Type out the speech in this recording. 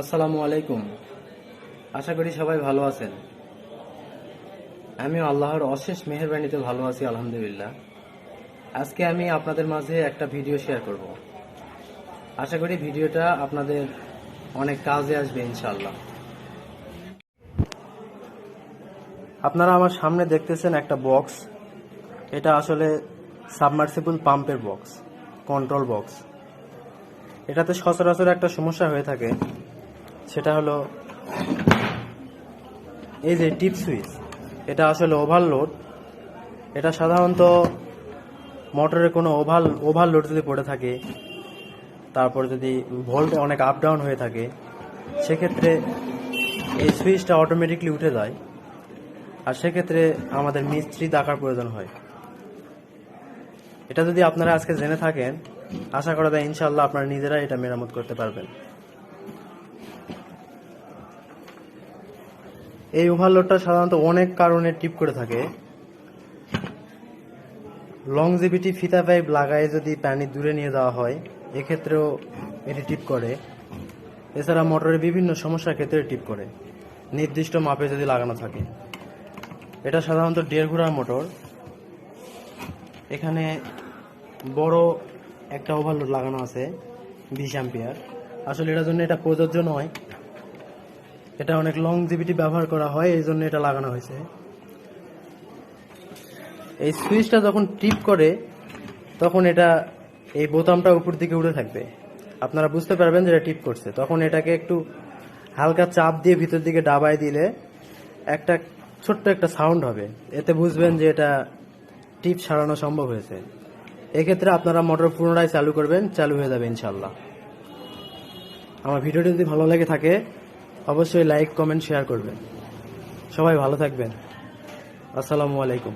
আসসালামু আলাইকুম। আশা করি সবাই ভালো আছেন। আমি আল্লাহর অশেষ মেহরবানিতে ভালো আছি, আলহামদুলিল্লাহ। আজকে আমি আপনাদের মাঝে একটা ভিডিও শেয়ার করব। আশা করি ভিডিওটা আপনাদের অনেক কাজে আসবে, ইনশাআল্লাহ। আপনারা আমার সামনে দেখতেছেন একটা বক্স। এটা আসলে সাবমার্সিবল পাম্পের বক্স, কন্ট্রোল বক্স। এটাতে সচরাচর একটা সমস্যা হয়ে থাকে। সেটা হলো এই যে টিপ সুইচ, এটা আসলে ওভারলোড এটা সাধারণত মোটরের কোনো ওভার ওভারলোড যদি পড়ে থাকে, তারপর যদি ভোল্ট অনেক আপ ডাউন হয়ে থাকে, সেক্ষেত্রে এই সুইচটা অটোমেটিকলি উঠে যায়। আর সেক্ষেত্রে আমাদের মিস্ত্রি ডাকার প্রয়োজন হয়। এটা যদি আপনারা আজকে জেনে থাকেন, আশা করা যায় ইনশাল্লাহ আপনারা নিজেরাই এটা মেরামত করতে পারবেন। এই ওভারলোডটা সাধারণত অনেক কারণে টিপ করে থাকে। লংজিভিটি ফিতা পাইপ লাগায় যদি পানি দূরে নিয়ে যাওয়া হয়, এক্ষেত্রেও এটি টিপ করে। এছাড়া মোটরের বিভিন্ন সমস্যার ক্ষেত্রে টিপ করে। নির্দিষ্ট মাপে যদি লাগানো থাকে। এটা সাধারণত দেড় ঘোড়ার মোটর এখানে বড় একটা ওভারলোড লাগানো আছে, বিশ অ্যাম্পিয়ার আসলে এটার জন্য এটা প্রযোজ্য নয়। এটা অনেক লং জিবিটি ব্যবহার করা হয়, এই জন্য এটা লাগানো হয়েছে। এই সুইচটা যখন টিপ করে, তখন এটা এই বোতামটা উপর দিকে উঠে থাকবে। আপনারা বুঝতে পারবেন যে এটা টিপ করছে। তখন এটাকে একটু হালকা চাপ দিয়ে ভিতর দিকে ডাবায় দিলে একটা ছোট্ট একটা সাউন্ড হবে। এতে বুঝবেন যে এটা টিপ সারানো সম্ভব হয়েছে। এক্ষেত্রে আপনারা মোটর পুনরায় চালু করবেন, চালু হয়ে যাবে ইনশাল্লাহ আমার ভিডিওটি যদি ভালো লেগে থাকে অবশ্যই লাইক কমেন্ট শেয়ার করবেন। সবাই ভালো থাকবেন। আসসালামু আলাইকুম।